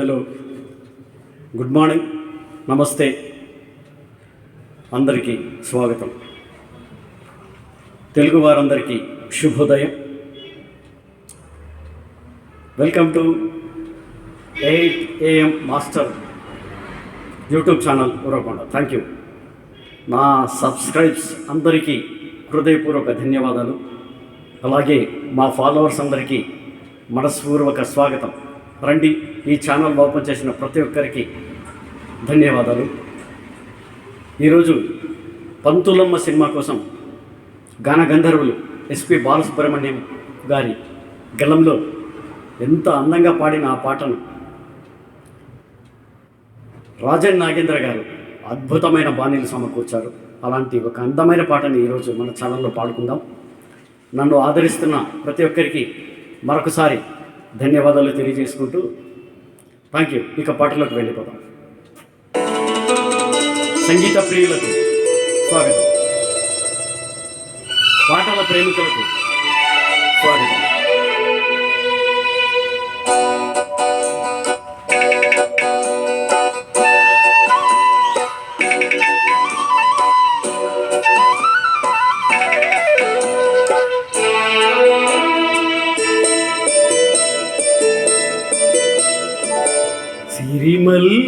Hello. Good morning. నమస్తే. అందరికీ స్వాగతం. తెలుగు వారందరికీ శుభోదయం. Welcome to eight AM master YouTube channel Uravakonda. Thank you. నా సబ్స్క్రైబ్స్ అందరికీ హృదయపూర్వక ధన్యవాదాలు. అలాగే మా ఫాలోవర్స్ అందరికీ మనస్పూర్వక స్వాగతం. రండి. ఈ ఛానల్ ఓపెన్ చేసిన ప్రతి ఒక్కరికి ధన్యవాదాలు. ఈరోజు పంతులమ్మ సినిమా కోసం గాన గంధర్వులు ఎస్పి బాలసుబ్రహ్మణ్యం గారి గళంలో ఎంత అందంగా పాడిన ఆ పాటను రాజన్ నాగేంద్ర గారు అద్భుతమైన బాణీలు సమకూర్చారు. అలాంటి ఒక అందమైన పాటని ఈరోజు మన ఛానల్లో పాడుకుందాం. నన్ను ఆదరిస్తున్న ప్రతి ఒక్కరికి మరొకసారి ధన్యవాదాలు తెలియజేసుకుంటూ థ్యాంక్ యూ. ఇక పాటలోకి వెళ్ళిపోతాం. సంగీత ప్రియులకు స్వాగతం. పాటల ప్రేమికులకు స్వాగతం.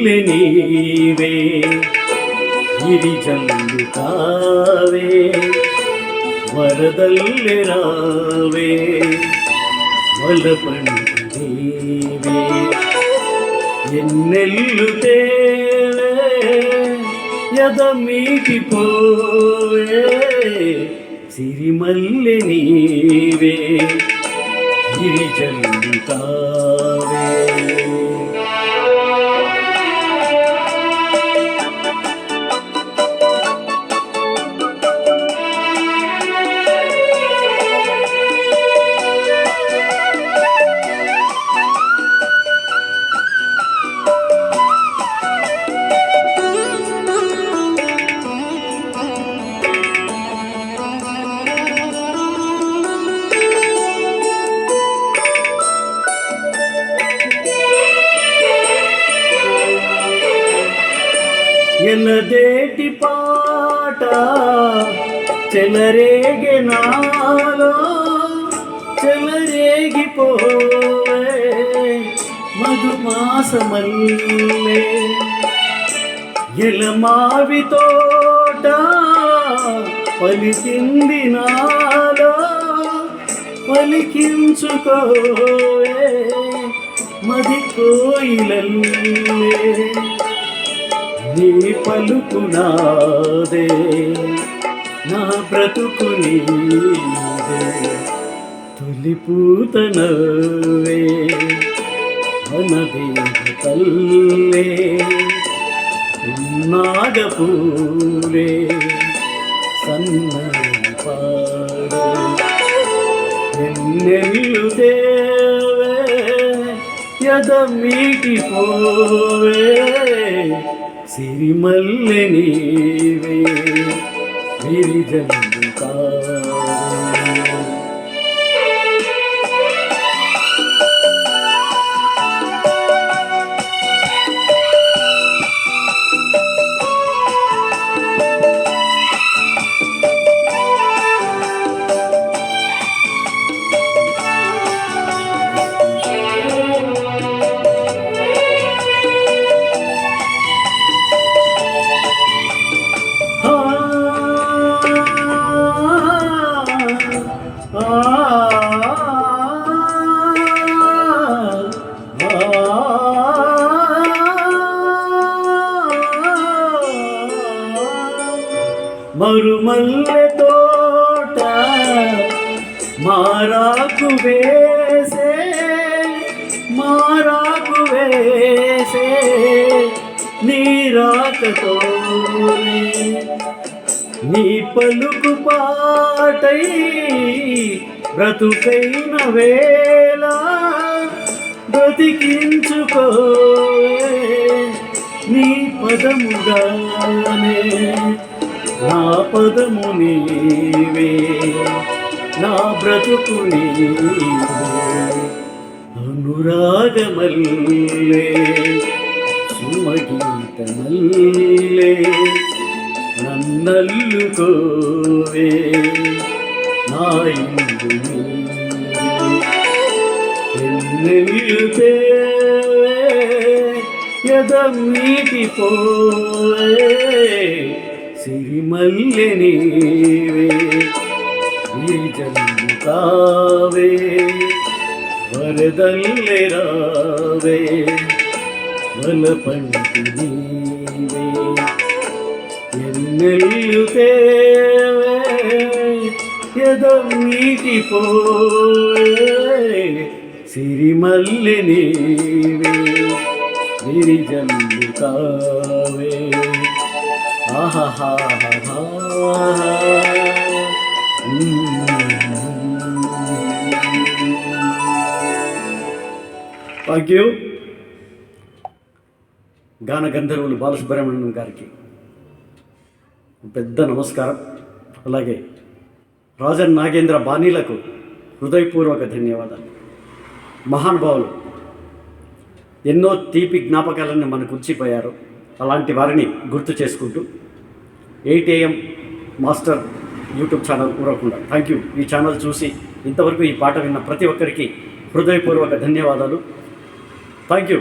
సిరిమల్లె నీవే గిరిజల్లు కావే వరదల్లె రావే వలపండి దేవే ఎన్నెల్లు తేవే యదమీకి పోవే సిరిమల్లె నీవే గిరిజల్లు కావే చెలరేగి నాలో చెలరేగిపోవే మధుమాసమల్లే. ఎలమావి తోట పలికింది నాలో పలికించుకోవే మది కోయిలల్లే. నీ పలుకునాదే నా బ్రతుకుని నీదే తొలి పూతనవే మనదేవ తల్లే నాగపూరే సన్న పాడే. యద మీటి పోవే సిరిమల్లె నీవే. गिरिजन మల్లె తోట మారాకు వేసే మారాకు వేసే నీరాకతో నీ. పలుకు పాటై బ్రతుకైన వేళ బ్రతికించుకో నీ పదముగానే నా పదము నీవే నా బ్రతుకు నీవే. అనురాగమల్లే నీడనల్లే నన్నల్లుకోవే నా ఇందు ఎన్నెల్లుతే తేవే ఎదం నీటి పోవే సిరిమల్లె నీవే తావే వరదల్లె రావే వలపంటి నీవే ఎన్నెల్లు తేవే ఎదం నీటి పోవే సిరిమల్లె నీవే విరిజల్లు థ్యాంక్ యూ గాన గంధర్వులు బాలసుబ్రహ్మణ్యం గారికి పెద్ద నమస్కారం. అలాగే రాజన్ నాగేంద్ర బాణీలకు హృదయపూర్వక ధన్యవాదాలు. మహానుభావులు ఎన్నో తీపి జ్ఞాపకాలను మనకు ఉంచిపోయారు. అలాంటి వారిని గుర్తు చేసుకుంటూ eight AM master YouTube channel కూరకుండా thank you ఈ ఛానల్ చూసి ఇంతవరకు ఈ పాట విన్న ప్రతి ఒక్కరికి హృదయపూర్వక ధన్యవాదాలు. Thank you